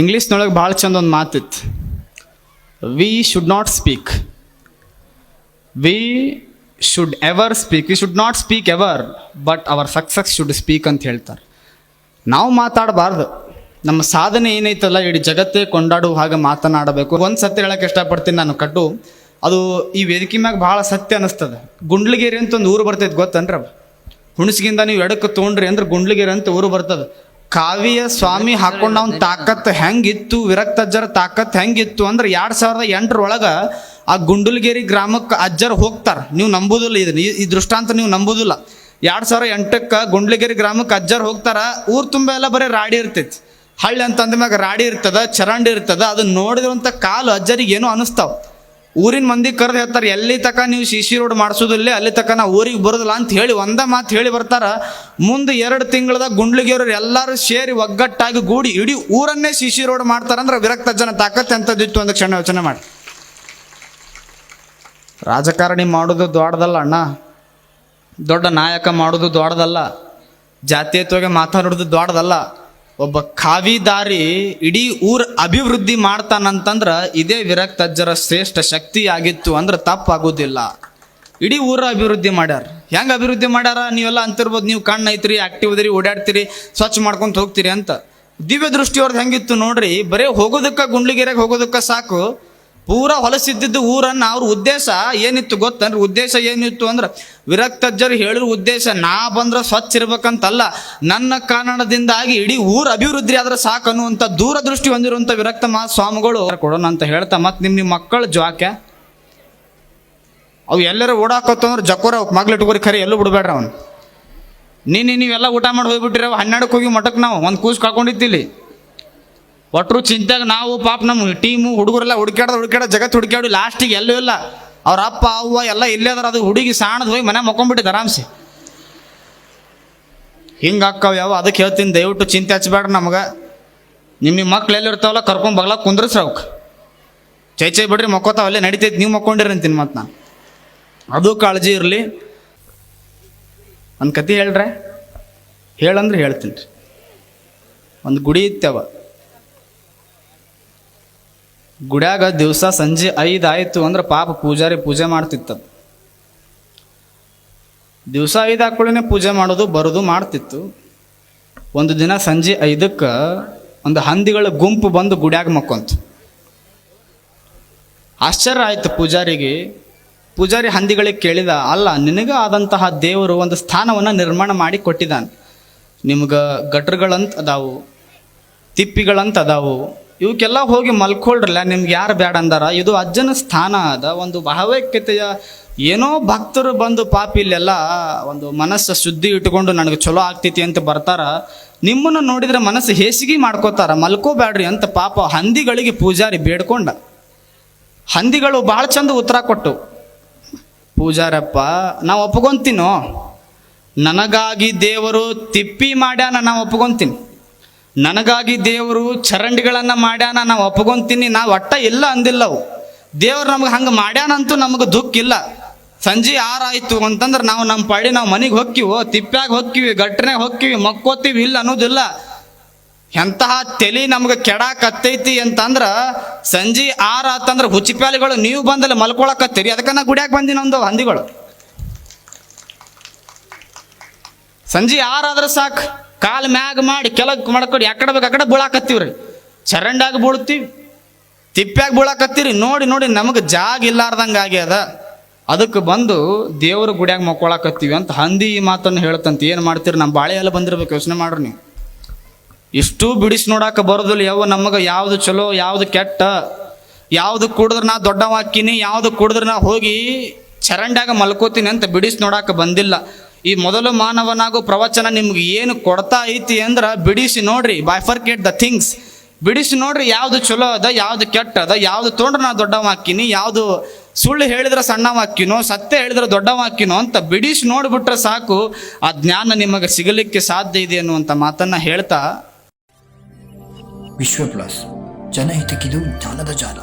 ಇಂಗ್ಲೀಷ್ನೊಳಗೆ ಭಾಳ ಚಂದ ಒಂದು ಮಾತಿತ್ತು we should not speak we should ever speak we should not speak ever but our success should speak ಅಂತ ಹೇಳ್ತಾರೆ. ನಾವು ಮಾತಾಡಬಾರ್ದು. ನಮ್ಮ ಸಾಧನೆ ಏನೈತಲ್ಲ, ಇಡೀ ಜಗತ್ತೇ ಕೊಂಡಾಡುವ ಹಾಗೆ ಮಾತನಾಡಬೇಕು. ಒಂದು ಸತ್ಯ ಹೇಳಕ್ಕೆ ಇಷ್ಟಪಡ್ತೀನಿ ನಾನು ಕಟ್ಟು ಅದು ಈ ವೇದಿಕೆ ಮ್ಯಾಗ ಭಾಳ ಸತ್ಯ ಅನ್ನಿಸ್ತದೆ ಗುಂಡ್ಲಗೇರಿ ಅಂತ ಒಂದು ಊರು ಬರ್ತೈತೆ ಗೊತ್ತನ್ರ ಹುಣಸಿಗಿಂದ ನೀವು ಎಡಕ್ಕೆ ತೊಗೊಂಡ್ರಿ ಅಂದ್ರೆ ಗುಂಡ್ಲಗೇರಿ ಅಂತ ಊರು ಬರ್ತದೆ. ಕಾವಿಯ ಸ್ವಾಮಿ ಹಾಕೊಂಡ ಅವ್ನ ತಾಕತ್ ಹೆಂಗಿತ್ತು ವಿರಕ್ತಜ್ಜರ ತಾಕತ್ ಹೆಂಗಿತ್ತು ಅಂದ್ರೆ ಎರಡು ಸಾವಿರದ ಎಂಟರೊಳಗೆ ಆ ಗುಂಡಲ್ಗೇರಿ ಗ್ರಾಮಕ್ಕೆ ಅಜ್ಜರ್ ಹೋಗ್ತಾರೆ. ನೀವು ನಂಬುದಿಲ್ಲ ಇದನ್ನ. ಈ- ದೃಷ್ಟಾಂತ ನೀವು ನಂಬುದಿಲ್ಲ. ಎರಡು ಸಾವಿರ ಎಂಟಕ್ಕೆ ಗುಂಡ್ಲಗೇರಿ ಗ್ರಾಮಕ್ಕೆ ಅಜ್ಜರ್ ಹೋಗ್ತಾರ. ಊರು ತುಂಬ ಎಲ್ಲ ಬರೀ ರಾಡಿ ಇರ್ತೈತಿ. ಹಳ್ಳಿ ಅಂತಂದ ಮ್ಯಾಗ ರಾಡಿ ಇರ್ತದ, ಚರಂಡಿ ಇರ್ತದ. ಅದನ್ನ ನೋಡಿದ್ರಂತ ಕಾಲು ಅಜ್ಜರಿಗೆ ಏನೋ ಅನಿಸ್ತಾವ. ಊರಿನ ಮಂದಿ ಕರೆದು ಹೇಳ್ತಾರೆ, ಎಲ್ಲಿ ತಕ ನೀವು ಸಿ ಸಿ ರೋಡ್ ಮಾಡಿಸೋದಿಲ್ಲ, ಅಲ್ಲಿ ತಕ ನಾ ಊರಿಗೆ ಬರೋದಿಲ್ಲ ಅಂತ ಹೇಳಿ, ಒಂದ ಮಾತು ಹೇಳಿ ಬರ್ತಾರ. ಮುಂದೆ ಎರಡು ತಿಂಗಳದಾಗ ಗುಂಡ್ಲಿಗೆಯವರು ಎಲ್ಲರೂ ಸೇರಿ ಒಗ್ಗಟ್ಟಾಗಿ ಗೂಡಿ ಇಡೀ ಊರನ್ನೇ ಸಿ ಸಿ ರೋಡ್ ಮಾಡ್ತಾರಂದ್ರೆ ವಿರಕ್ತ ಜನ ತಾಕತ್ ಎಂಥದ್ದಿತ್ತು ಒಂದು ಕ್ಷಣ ಯೋಚನೆ ಮಾಡಿ. ರಾಜಕಾರಣಿ ಮಾಡೋದು ದೊಡ್ಡದಲ್ಲ ಅಣ್ಣ. ದೊಡ್ಡ ನಾಯಕ ಮಾಡೋದು ದೊಡ್ಡದಲ್ಲ. ಜಾತೀಯತ್ವಗೆ ಮಾತಾಡೋದು ದೊಡ್ಡದಲ್ಲ. ಒಬ್ಬ ಕಾವಿದಾರಿ ಇಡೀ ಊರ್ ಅಭಿವೃದ್ಧಿ ಮಾಡ್ತಾನಂತಂದ್ರ ಇದೇ ವಿರಕ್ತಜ್ಜರ ಶ್ರೇಷ್ಠ ಶಕ್ತಿ ಆಗಿತ್ತು ಅಂದ್ರೆ ತಪ್ಪಾಗೋದಿಲ್ಲ. ಇಡೀ ಊರ ಅಭಿವೃದ್ಧಿ ಮಾಡ್ಯಾರ. ಹೆಂಗೆ ಅಭಿವೃದ್ಧಿ ಮಾಡ್ಯಾರ? ನೀವೆಲ್ಲ ಅಂತಿರ್ಬೋದು, ನೀವು ಕಣ್ಣು ಐತ್ರಿ ಆಕ್ಟಿವ್ ಅದಿರಿ ಓಡಾಡ್ತೀರಿ, ಸ್ವಚ್ಛ ಮಾಡ್ಕೊಂತ ಹೋಗ್ತೀರಿ ಅಂತ. ದಿವ್ಯ ದೃಷ್ಟಿಯವ್ರದ್ದು ಹೆಂಗಿತ್ತು ನೋಡ್ರಿ, ಬರೀ ಹೋಗೋದಕ್ಕೆ, ಗುಂಡ್ಲಿಗೆರೆಗೆ ಹೋಗೋದಕ್ಕೆ ಸಾಕು. ಪೂರಾ ಹೊಲಸಿದ್ದಿದ್ದು ಊರನ್ನ ಅವ್ರ ಉದ್ದೇಶ ಏನಿತ್ತು ಗೊತ್ತನ್ರಿ? ಉದ್ದೇಶ ಏನಿತ್ತು ಅಂದ್ರೆ ವಿರಕ್ತಜ್ಜರು ಹೇಳಿರೋ ಉದ್ದೇಶ, ನಾ ಬಂದ್ರೆ ಸ್ವಚ್ಛ ಇರ್ಬೇಕಂತಲ್ಲ, ನನ್ನ ಕಾರಣದಿಂದಾಗಿ ಇಡೀ ಊರ ಅಭಿವೃದ್ಧಿ ಆದ್ರೆ ಸಾಕು ಅನ್ನುವಂಥ ದೂರದೃಷ್ಟಿ ಹೊಂದಿರುವಂಥ ವಿರಕ್ತ ಮಹಾಸ್ವಾಮಿಗಳು ಕೊಡೋಣ ಅಂತ ಹೇಳ್ತಾ, ಮತ್ತೆ ನಿಮ್ಮ ನಿಮ್ಮ ಮಕ್ಕಳು ಜ್ವಾಕ್ಯ ಅವು ಎಲ್ಲರೂ ಓಡಾಕತ್ತಂದ್ರೆ ಜಕೋರ ಮಗ್ಲಿಟ್ಕೋರಿ ಮಗ್ಲು ಇಟ್ಕೋರಿ ಖರೆ, ಎಲ್ಲೂ ಬಿಡಬೇಡ್ರಿ ಅವನು. ನೀನು ನೀವೆಲ್ಲ ಊಟ ಮಾಡಿ ಹೋಗ್ಬಿಟ್ಟಿರವ ಹನ್ನೆರಡಕ್ಕೆ ಹೋಗಿ ಮಠಕ್ಕೆ ನಾವು, ಒಂದು ಕೂಸು ಕಳ್ಕೊಂಡಿದ್ದಿಲ್ಲಿ ಒಟ್ಟರು ಚಿಂತೆಗ ನಾವು ಪಾಪ ನಮ್ಮ ಟೀಮು ಹುಡುಗರೆಲ್ಲ ಹುಡುಕ್ಯಾಡ ಹುಡುಕ್ಯಾಡ ಜಗತ್ತು ಹುಡುಕ್ಯಾಡಿ ಲಾಸ್ಟಿಗೆ ಎಲ್ಲೂ ಇಲ್ಲ. ಅವ್ರ ಅಪ್ಪ, ಅವ್ವ ಎಲ್ಲ ಇಲ್ಲೇ ಅದಾರ. ಅದು ಹುಡುಗಿ ಸಾಣದ್ ಹೋಗಿ ಮನೆ ಮಕ್ಕೊಂಬಿಟ್ಟಿದ್ದ ಆರಾಮ್ಸಿ. ಹಿಂಗೆ ಅಕ್ಕವ ಯಾವ? ಅದಕ್ಕೆ ಹೇಳ್ತೀನಿ, ದಯವಿಟ್ಟು ಚಿಂತೆ ಹಚ್ಬೇಡ್ರಿ ನಮಗೆ. ನಿಮ್ಮ ಮಕ್ಳು ಎಲ್ಲಿರ್ತಾವಲ್ಲ ಕರ್ಕೊಂಡು ಬಗ್ಲಾಗ ಕುಂದ್ರಸ್ರಿ ಅವಕ್ಕೆ ಚೈ ಚೈ ಬಿಡ್ರಿ ಮಕ್ಕೋತಾವಲ್ಲೇ ನಡಿತೈತಿ, ನೀವು ಮಕ್ಕೊಂಡಿರಿ ಅಂತೀನಿ ಮತ್ತೆ ನಾನು. ಅದು ಕಾಳಜಿ ಇರಲಿ. ಒಂದು ಕತೆ ಹೇಳ್ರೆ? ಹೇಳಂದ್ರೆ ಹೇಳ್ತೀನಿ ರೀ. ಒಂದು ಗುಡಿ ಇತ್ತವ ಗುಡ್ಯಾಗ ದಿವಸ ಸಂಜೆ ಐದು ಆಯಿತು ಅಂದ್ರೆ ಪಾಪ ಪೂಜಾರಿ ಪೂಜೆ ಮಾಡ್ತಿತ್ತದು. ದಿವಸ ಐದು ಹಾಕೊಳ್ಳೆ ಪೂಜೆ ಮಾಡೋದು ಬರೋದು ಮಾಡ್ತಿತ್ತು. ಒಂದು ದಿನ ಸಂಜೆ ಐದಕ್ಕೆ ಒಂದು ಹಂದಿಗಳ ಗುಂಪು ಬಂದು ಗುಡ್ಯಾಗ ಮಕ್ಕೊಂತು. ಆಶ್ಚರ್ಯ ಆಯ್ತು ಪೂಜಾರಿಗೆ. ಪೂಜಾರಿ ಹಂದಿಗಳಿಗೆ ಕೇಳಿದ, ಅಲ್ಲ, ನಿನಗೆ ಆದಂತಹ ದೇವರು ಒಂದು ಸ್ಥಾನವನ್ನು ನಿರ್ಮಾಣ ಮಾಡಿ ಕೊಟ್ಟಿದ್ದಾನೆ. ನಿಮ್ಗೆ ಗಟ್ರಗಳಂತ ಅದಾವು, ತಿಪ್ಪಿಗಳಂತ ಅದಾವು. ಇವಕ್ಕೆಲ್ಲ ಹೋಗಿ ಮಲ್ಕೊಳ್ರಲ್ಲ, ನಿಮ್ಗೆ ಯಾರು ಬೇಡ ಅಂದಾರ? ಇದು ಅಜ್ಜನ ಸ್ಥಾನ ಅದ. ಒಂದು ಭಾವೈಕ್ಯತೆಯ ಏನೋ ಭಕ್ತರು ಬಂದು ಪಾಪ ಇಲ್ಲೆಲ್ಲ ಒಂದು ಮನಸ್ಸು ಶುದ್ಧಿ ಇಟ್ಕೊಂಡು ನನಗೆ ಚಲೋ ಆಗ್ತೈತಿ ಅಂತ ಬರ್ತಾರ. ನಿಮ್ಮನ್ನು ನೋಡಿದ್ರೆ ಮನಸ್ಸು ಹೇಸಿಗೆ ಮಾಡ್ಕೋತಾರ. ಮಲ್ಕೋಬೇಡ್ರಿ ಅಂತ ಪಾಪ ಹಂದಿಗಳಿಗೆ ಪೂಜಾರಿ ಬೇಡ್ಕೊಂಡ. ಹಂದಿಗಳು ಭಾಳ ಚಂದ ಉತ್ತರ ಕೊಟ್ಟು, ಪೂಜಾರಪ್ಪ, ನಾವು ಒಪ್ಕೊಂತೀನೋ? ನನಗಾಗಿ ದೇವರು ತಿಪ್ಪಿ ಮಾಡ್ಯಾನ, ನಾವು ಒಪ್ಕೊಂತೀನಿ. ನನಗಾಗಿ ದೇವರು ಚರಂಡಿಗಳನ್ನು ಮಾಡ್ಯಾನ, ನಾವು ಒಪ್ಕೊಂತೀನಿ, ನಾವು ಒಟ್ಟ ಇಲ್ಲ ಅಂದಿಲ್ಲವು ದೇವ್ರು ನಮ್ಗೆ ಹಂಗೆ ಮಾಡ್ಯಾನಂತೂ ನಮಗೆ ದುಃಖ ಇಲ್ಲ. ಸಂಜೆ ಆರಾಯ್ತು ಅಂತಂದ್ರೆ ನಾವು ನಮ್ಮ ಪಾಡಿ ನಾವು ಮನೆಗೆ ಹೊಕ್ಕಿವು, ತಿಪ್ಪ್ಯಾಗ ಹೊಕ್ಕಿವಿ ಗಟ್ಟನೆ ಹೊಕ್ಕಿವಿ, ಮಕ್ಕೋತೀವಿ ಇಲ್ಲ ಅನ್ನೋದಿಲ್ಲ. ಎಂತಹ ತಲೆ ನಮ್ಗೆ ಕೆಡಾಕತ್ತೈತಿ ಅಂತಂದ್ರೆ ಸಂಜೆ ಆರ ಹುಚ್ಚಿಪ್ಯಾಲಿಗಳು ನೀವು ಬಂದಲ್ಲಿ ಮಲ್ಕೊಳಕತ್ತೀರಿ. ಅದಕ್ಕೆ ನಾ ಗುಡ್ಯಾಗ ಬಂದಿನ ಒಂದು ಹಂದಿಗಳು. ಸಂಜೆ ಆರಾದ್ರೆ ಸಾಕು. ಕಾಲು ಮ್ಯಾಗ ಮಾಡಿ ಕೆಳಗೆ ಮಾಡ್ಕೊಡಿ ಯಾಕಡೆ ಬೇಕು ಆಕಡೆ ಬೀಳಾಕತ್ತೀವ್ರಿ. ಚರಂಡಾಗಿ ಬೀಳ್ತೀವಿ. ತಿಪ್ಪ್ಯಾಗ ಬೀಳಾಕತ್ತೀರಿ. ನೋಡಿ ನೋಡಿ, ನಮಗೆ ಜಾಗ ಇಲ್ಲಾರ್ದಂಗೆ ಆಗ್ಯದ. ಅದಕ್ಕೆ ಬಂದು ದೇವ್ರ ಗುಡ್ಯಾಗ ಮಕ್ಕೊಳಕತ್ತೀವಿ ಅಂತ ಹಂದಿ ಈ ಮಾತನ್ನು ಹೇಳ್ತಂತ. ಏನು ಮಾಡ್ತೀರಿ? ನಮ್ಮ ಬಾಳೆ ಎಲ್ಲ ಬಂದಿರ್ಬೇಕು, ಯೋಚನೆ ಮಾಡ್ರಿ ನೀವು. ಇಷ್ಟು ಬಿಡಿಸಿ ನೋಡಾಕ ಬರೋದಿಲ್ಲ. ಯಾವ ನಮಗೆ ಯಾವ್ದು ಚಲೋ, ಯಾವ್ದು ಕೆಟ್ಟ? ಯಾವ್ದು ಕುಡಿದ್ರೆ ನಾ ದೊಡ್ಡವಾಕಿನಿ ಯಾವ್ದು ಕುಡಿದ್ರೆ ನಾ ಹೋಗಿ ಚರಂಡಾಗ ಮಲ್ಕೋತೀನಿ ಅಂತ ಬಿಡಿಸಿ ನೋಡಾಕ ಬಂದಿಲ್ಲ. ಈ ಮೊದಲು ಮಾನವನಾಗೋ ಪ್ರವಚನ ನಿಮ್ಗೆ ಏನು ಕೊಡ್ತಾ ಐತಿ ಅಂದ್ರೆ ಬಿಡಿಸಿ ನೋಡ್ರಿ ಬೈಫರ್ಕೇಟ್ ದ ಥಿಂಗ್ಸ್ ಬಿಡಿಸಿ ನೋಡ್ರಿ ಯಾವ್ದು ಚಲೋ ಅದ, ಯಾವ್ದು ಕೆಟ್ಟ ಅದ, ಯಾವ್ದು ತೊಗೊಂಡ್ರೆ ನಾ ದೊಡ್ಡವಾಕಿನಿ ಯಾವ್ದು ಸುಳ್ಳು ಹೇಳಿದ್ರೆ ಸಣ್ಣವಾಕಿನೋ ಸತ್ಯ ಹೇಳಿದ್ರೆ ದೊಡ್ಡವಾಕಿನೋ ಅಂತ ಬಿಡಿಸಿ ನೋಡ್ಬಿಟ್ರೆ ಸಾಕು, ಆ ಜ್ಞಾನ ನಿಮಗೆ ಸಿಗಲಿಕ್ಕೆ ಸಾಧ್ಯ ಇದೆ ಅನ್ನುವಂಥ ಮಾತನ್ನ ಹೇಳ್ತಾ. ವಿಶ್ವ ಪ್ಲಸ್ ಜನಹಿತಕ್ಕಿದು ಜ್ಞಾನದ ಜಾಲ.